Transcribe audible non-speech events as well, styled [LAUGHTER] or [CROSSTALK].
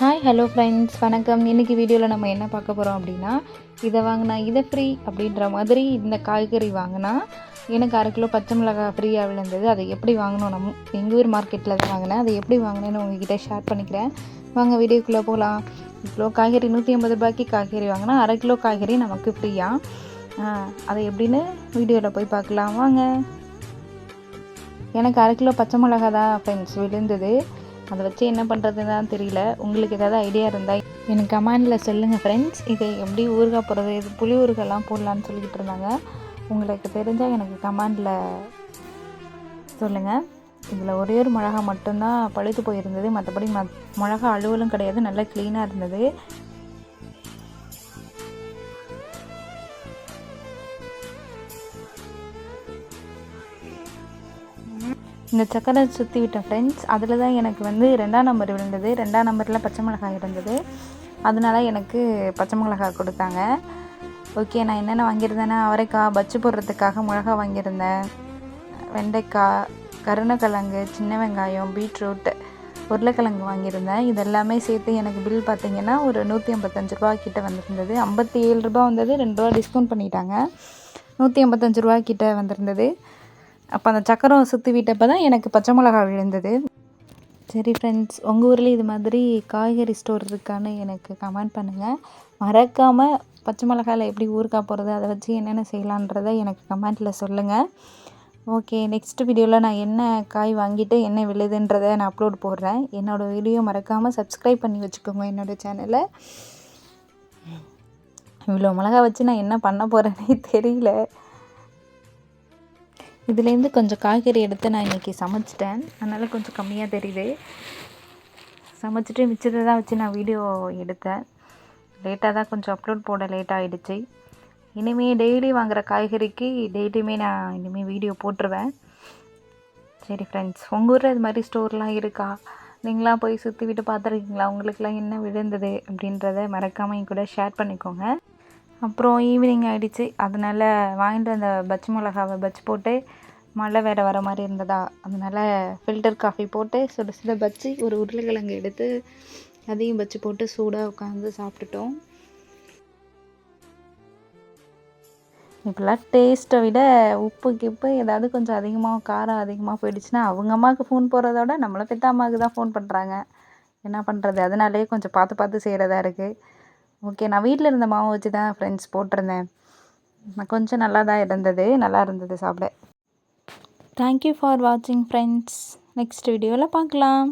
Hi hello friends வணக்கம். இன்றைக்கி வீடியோவில் நம்ம என்ன பார்க்க போகிறோம் அப்படின்னா இதை வாங்கினா இதை ஃப்ரீ அப்படின்ற மாதிரி இந்த காய்கறி வாங்கினா எனக்கு அரை கிலோ பச்சை மிளகாய் ஃப்ரீயாக விழுந்தது. அதை எப்படி வாங்கணும்? நம்ம எங்கள் ஊர் மார்க்கெட்டில் தான் வாங்கினேன். அதை எப்படி வாங்கினேன்னு உங்ககிட்ட ஷேர் பண்ணிக்கிறேன். வாங்க வீடியோக்குள்ளே போகலாம். கிலோ காய்கறி நூற்றி ஐம்பது ரூபாய்க்கு காய்கறி வாங்கினா அரை கிலோ காய்கறி நமக்கு ஃப்ரீயாக அதை எப்படின்னு வீடியோவில் போய் பார்க்கலாம். வாங்க. எனக்கு அரை கிலோ பச்சை மிளகா தான் ஃப்ரெண்ட்ஸ் விழுந்தது. அதை வச்சு என்ன பண்ணுறதுன்னு தான் தெரியல. உங்களுக்கு ஏதாவது ஐடியா இருந்தால் எனக்கு கமெண்டில் சொல்லுங்கள் ஃப்ரெண்ட்ஸ் இதை எப்படி ஊறுகாய் போடுறது இது புளி ஊறுகாய்லாம் போடலான்னு சொல்லிக்கிட்டு இருந்தாங்க. உங்களுக்கு தெரிஞ்சால் எனக்கு கமெண்டில் சொல்லுங்கள் இதில் ஒரே ஒரு மிளகா மட்டும்தான் பழுத்து போயிருந்தது. மற்றபடி ம மிளகா அழுவலும் கிடையாது. நல்லா க்ளீனாக இருந்தது. இந்த சக்கரை சுற்றி விட்ட ஃப்ரெண்ட்ஸ் அதில் தான் எனக்கு வந்து ரெண்டாம் நம்பர் விழுந்தது. ரெண்டாம் நம்பரில் பச்சை மிளகாய் இருந்தது. அதனால எனக்கு பச்சை மிளகாய் கொடுத்தாங்க. ஓகே நான் என்னென்ன வாங்கியிருந்தேன்னா அவரைக்காய் பச்சு போடுறதுக்காக மிளகா வாங்கியிருந்தேன். வெண்டைக்காய் கருணக்கிழங்கு சின்ன வெங்காயம் பீட்ரூட் உருளைக்கிழங்கு வாங்கியிருந்தேன். இதெல்லாமே சேர்த்து எனக்கு பில் பார்த்தீங்கன்னா ஒரு நூற்றி ஐம்பத்தஞ்சு ரூபா கிட்ட வந்திருந்தது. ஐம்பத்தி ஏழு ரூபா வந்தது. ரெண்டு ரூபா டிஸ்கவுண்ட் பண்ணிட்டாங்க. நூற்றி ஐம்பத்தஞ்சு ரூபா கிட்ட வந்திருந்தது. அப்போ அந்த சக்கரம் சுற்றி விட்டப்போ தான் எனக்கு பச்சை மிளகா விழுந்தது. சரி ஃப்ரெண்ட்ஸ் உங்கள் ஊரில் இது மாதிரி காய்கறி ஸ்டோர் இருக்கான்னு எனக்கு கமெண்ட் பண்ணுங்கள் மறக்காமல் பச்சை மிளகாயில் எப்படி ஊறுக்கா போகிறது அதை வச்சு என்னென்ன செய்யலான்றதை எனக்கு கமெண்ட்டில் சொல்லுங்கள் ஓகே நெக்ஸ்ட் வீடியோவில் நான் என்ன காய் வாங்கிட்டு என்ன விழுதுன்றதை நான் அப்லோட் போடுறேன். என்னோடய வீடியோ மறக்காமல் சப்ஸ்கிரைப் பண்ணி வச்சுக்கோங்க என்னோடய சேனலை இவ்வளோ மிளகா வச்சு நான் என்ன பண்ண போகிறேனே [LAUGHS] தெரியல. இதுலேருந்து கொஞ்சம் காய்கறி எடுத்து நான் இன்றைக்கி சமைச்சிட்டேன். அதனால் கொஞ்சம் கம்மியாக தெரியுது. சமைச்சிட்டு மிச்சத்தை தான் வச்சு நான் வீடியோ எடுத்தேன். லேட்டாக தான் கொஞ்சம் அப்லோட் போட லேட் ஆகிடுச்சு இனிமேல் டெய்லி வாங்குகிற காய்கறிக்கு டெய்லியுமே நான் இனிமேல் வீடியோ போட்டுருவேன். சரி ஃப்ரெண்ட்ஸ் உங்கள் ஊரில் இது மாதிரி ஸ்டோர்லாம் இருக்கா? நீங்களாம் போய் சுற்றி விட்டு பார்த்துருக்கீங்களா? உங்களுக்குலாம் என்ன விழுந்தது அப்படின்றத மறக்காமல் என் கூட ஷேர் பண்ணிக்கோங்க. அப்புறம் ஈவினிங் ஆகிடுச்சு அதனால் வாங்கிட்டு வந்த பச்சை மிளகாவை பச்சு போட்டு மழை வேறு வர மாதிரி இருந்ததா? அதனால் ஃபில்டர் காஃபி போட்டு சுட சுட பச்சு ஒரு உருளைக்கிழங்கு எடுத்து அதையும் பச்சு போட்டு சூடாக உட்காந்து சாப்பிட்டுட்டோம். இப்போல்லாம் டேஸ்ட்டை விட உப்பு கிப்பு ஏதாவது கொஞ்சம் அதிகமாக காரம் அதிகமாக போயிடுச்சுன்னா அவங்க அம்மாவுக்கு ஃபோன் போடுறதோட நம்மளை பெத்த அம்மாவுக்கு தான் ஃபோன் பண்ணுறாங்க என்ன பண்ணுறது அதனாலேயே கொஞ்சம் பார்த்து பார்த்து செய்கிறதா இருக்குது ஓகே நான் வீட்டில் இருந்த மாவு வச்சு தான் ஃப்ரெண்ட்ஸ் போட்டிருந்தேன். கொஞ்சம் நல்லா தான் இருந்தது நல்லா இருந்தது சாப்பிட. தேங்க்யூ ஃபார் வாட்சிங் ஃப்ரெண்ட்ஸ் நெக்ஸ்ட் வீடியோவில் பார்க்கலாம்.